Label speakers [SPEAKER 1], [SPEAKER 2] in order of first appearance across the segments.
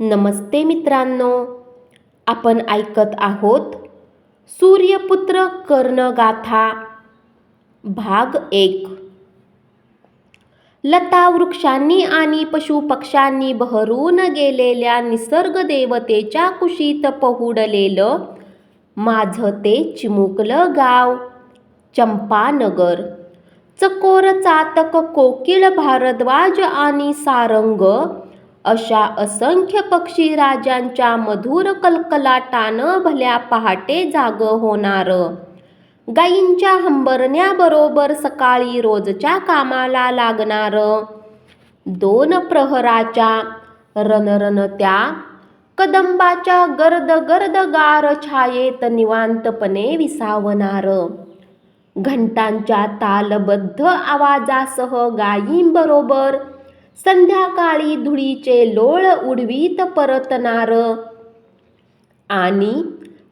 [SPEAKER 1] नमस्ते मित्रांनो आपण ऐकत आहोत सूर्यपुत्र कर्णगाथा भाग एक. लता वृक्षांनी आणि पशुपक्ष्यांनी बहरून गेलेल्या निसर्ग देवतेच्या कुशीत पहुडलेलं माझं ते चिमुकलं गाव चंपानगर. चकोर चातक कोकिळ भारद्वाज आणि सारंग अशा असंख्य पक्षी राजांच्या मधुर कलकलाटानं भल्या पहाटे जाग होणार. गायींच्या हंबरण्याबरोबर सकाळी रोजच्या कामाला लागणार. दोन प्रहराच्या रणरणत्या कदंबाच्या गर्द गर्द गार छायेत निवांतपणे विसावणार. घंटांच्या तालबद्ध आवाजासह गायींबरोबर संध्याकाळी धुळीचे लोळ उडवीत परतणार. आणि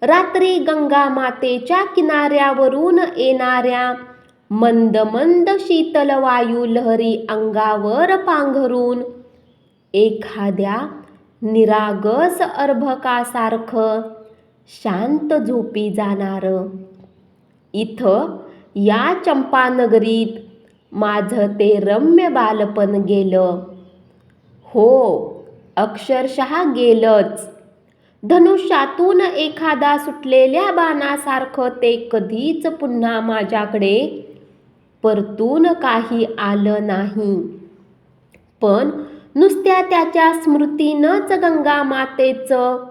[SPEAKER 1] रात्री गंगा मातेच्या किनाऱ्यावरून येणाऱ्या मंद मंद शीतल वायू लहरी अंगावर पांघरून एखाद्या निरागस अर्भकासारखं शांत झोपी जाणार. इथं या चंपानगरीत माझं ते रम्य बालपण गेलं. हो अक्षरशः गेलंच. धनुष्यातून एखादा सुटलेल्या बाणासारखं ते कधीच पुन्हा माझ्याकडे परतून काही आलं नाही. पण नुसत्या त्याच्या स्मृतीनंच गंगा मातेचं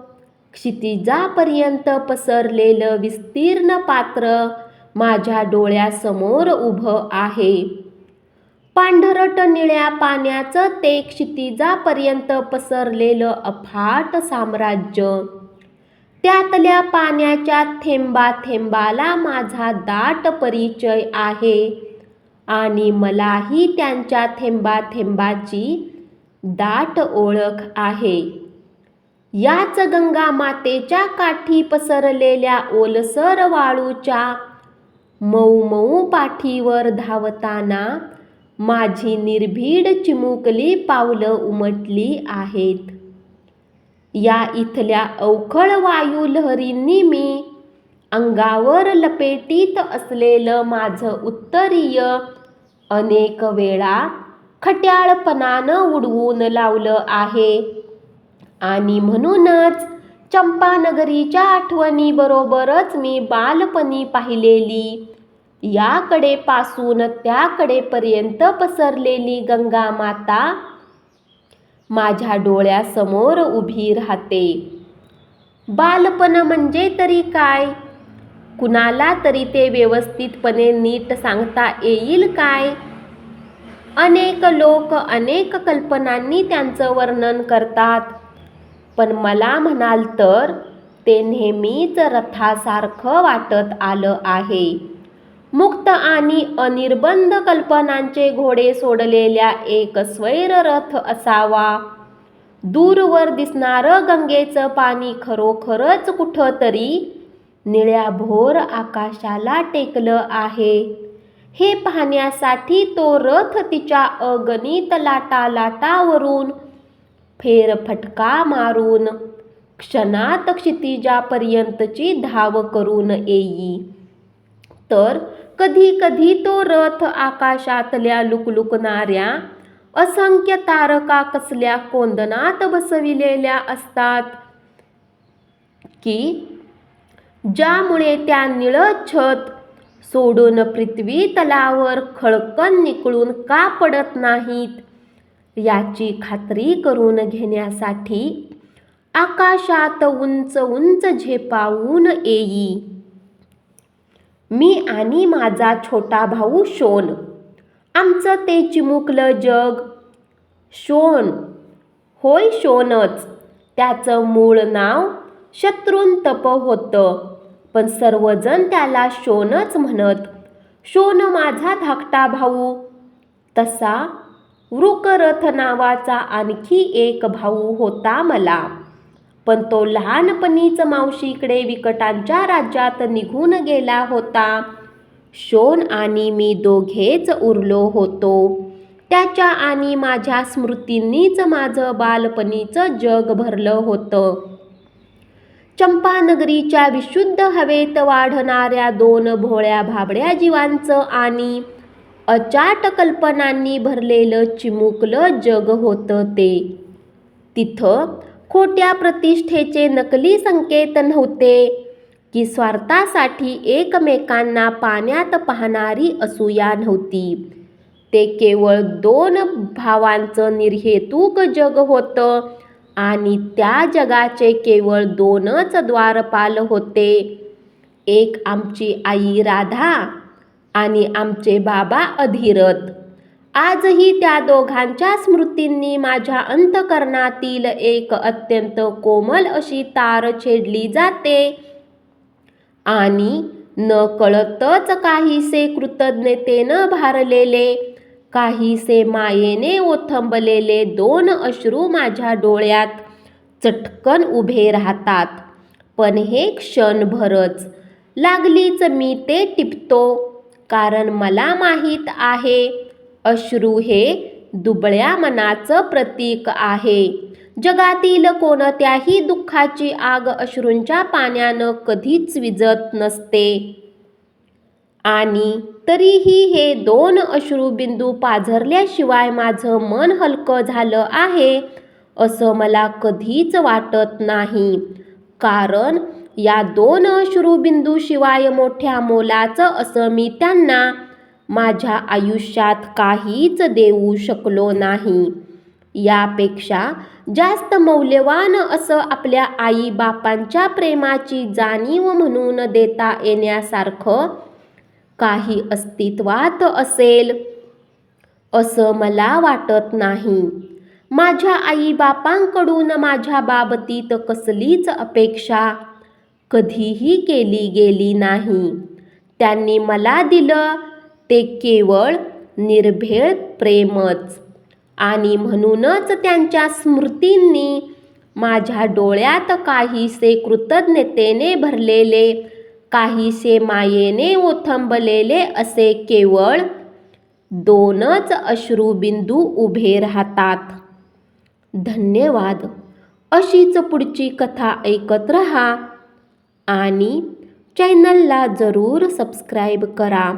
[SPEAKER 1] क्षितिजापर्यंत पसरलेलं विस्तीर्ण पात्र माझ्या डोळ्यासमोर उभं आहे. पांढरट निळ्या पाण्याचं ते क्षितिजापर्यंत पसरलेलं अफाट साम्राज्य. त्यातल्या पाण्याच्या थेंबा थेंबाला माझा दाट परिचय आहे आणि मलाही त्यांच्या थेंबा थेंबाची दाट ओळख आहे. याच गंगा मातेच्या काठी पसरलेल्या ओलसर वाळूच्या मऊ मऊ पाठीवर धावताना माझी निर्भीड चिमुकली पावलं उमटली आहेत. या इथल्या अवखळ वायू लहरींनी मी अंगावर लपेटीत असलेलं माझं उत्तरीय अनेक वेळा खट्याळपणानं उडवून लावलं आहे. आणि म्हणूनच चंपानगरीच्या आठवणीबरोबरच मी बालपणी पाहिलेली याकडे पासून त्याकडेपर्यंत पसरलेली गंगा माता माझ्या डोळ्यासमोर उभी राहते. बालपण म्हणजे तरी काय? कुणाला तरी ते व्यवस्थितपणे नीट सांगता येईल काय? अनेक लोक अनेक कल्पनांनी त्यांचं वर्णन करतात. पण मला म्हणाल तर ते नेहमीच रथासारखं वाटत आलं आहे. मुक्त आणि अनिर्बंध कल्पनांचे घोडे सोडलेल्या एक स्वैर रथ असावा. दूरवर दिसणारं गंगेचं पाणी खरोखरच कुठंतरी निळ्या भोर आकाशाला टेकलं आहे. हे पाहण्यासाठी तो रथ तिच्या अगणित लाटा लाटावरून फेरफटका मारून क्षणात क्षितिजापर्यंतची धाव करून येई. तर कधी कधी तो रथ आकाशातल्या लुकलुकणाऱ्या असंख्य तारका कसल्या कोंदनात बसविलेल्या असतात? की ज्यामुळे त्या निळं छत सोडून पृथ्वी तलावर खळकन निकळून का पडत नाहीत? याची खात्री करून घेण्यासाठी आकाशात उंच उंच झेपावून येई. मी आणि माझा छोटा भाऊ शोन. आमचं ते चिमुकलं जग. शोन. होय शोनच. त्याचं मूळ नाव शत्रुंतप होतं. पण सर्वजण त्याला शोनच म्हणत शोन माझा धाकटा भाऊ. तसा वृकरथ नावाचा आणखी एक भाऊ होता मला. पण तो लहानपणीच मावशीकडे विकटांच्या राज्यात निघून गेला होता. शोन आणि मी दोघेच उरलो होतो. त्याच्या आणि माझ्या स्मृतींनीच माझं बालपणीचं जग भरलं होतं. चंपानगरीच्या विशुद्ध हवेत वाढणाऱ्या दोन भोळ्या भाबड्या जीवांचं आणि अचाट कल्पनांनी भरलेलं चिमुकलं जग होतं ते. तिथं खोट्या प्रतिष्ठेचे नकली संकेत नव्हते. की स्वार्थासाठी एकमेकांना पाण्यात पाहणारी असूया नव्हती. ते केवळ दोन भावांचं निर्हेतुक जग होतं आणि त्या जगाचे केवळ दोनच द्वारपाल होते. एक आमची आई राधा आणि आमचे बाबा अधिरथ. आजही त्या दोघांच्या स्मृतींनी माझ्या अंतकरणातील एक अत्यंत कोमल अशी तार छेडली जाते. आणि न कळतच काहीसे कृतज्ञतेनं भारलेले काहीसे मायेने ओथंबलेले दोन अश्रू माझ्या डोळ्यात चटकन उभे राहतात. पण हे क्षणभरच लागलीच मी ते टिपतो कारण मला माहीत आहे अश्रू हे दुबळ्या मनाचं प्रतीक आहे. जगातील कोणत्याही दुःखाची आग अश्रूंच्या पाण्यानं कधीच विजत नसते. आणि तरीही हे दोन अश्रुबिंदू पाझरल्याशिवाय माझं मन हलकं झालं आहे असं मला कधीच वाटत नाही. कारण या दोन अश्रुबिंदूशिवाय मोठ्या मोलाचं असं मी त्यांना माझ्या आयुष्यात काहीच देऊ शकलो नाही. यापेक्षा जास्त मौल्यवान असं आपल्या आई बापांच्या प्रेमाची जाणीव म्हणून देता येण्यासारखं काही अस्तित्वात असेल असं मला वाटत नाही. माझ्या आईबापांकडून माझ्या बाबतीत कसलीच अपेक्षा कधीही केली गेली नाही. त्यांनी मला दिलं ते केवळ निर्भेळ प्रेमच. आणि म्हणूनच त्यांच्या स्मृतींनी माझ्या डोळ्यात काहीसे कृतज्ञतेने भरलेले काहीसे मायेने ओथंबलेले असे केवळ दोनच अश्रूबिंदू उभे राहतात. धन्यवाद. अशीच पुढची कथा ऐकत रहा आणि चॅनलला जरूर सबस्क्राईब करा.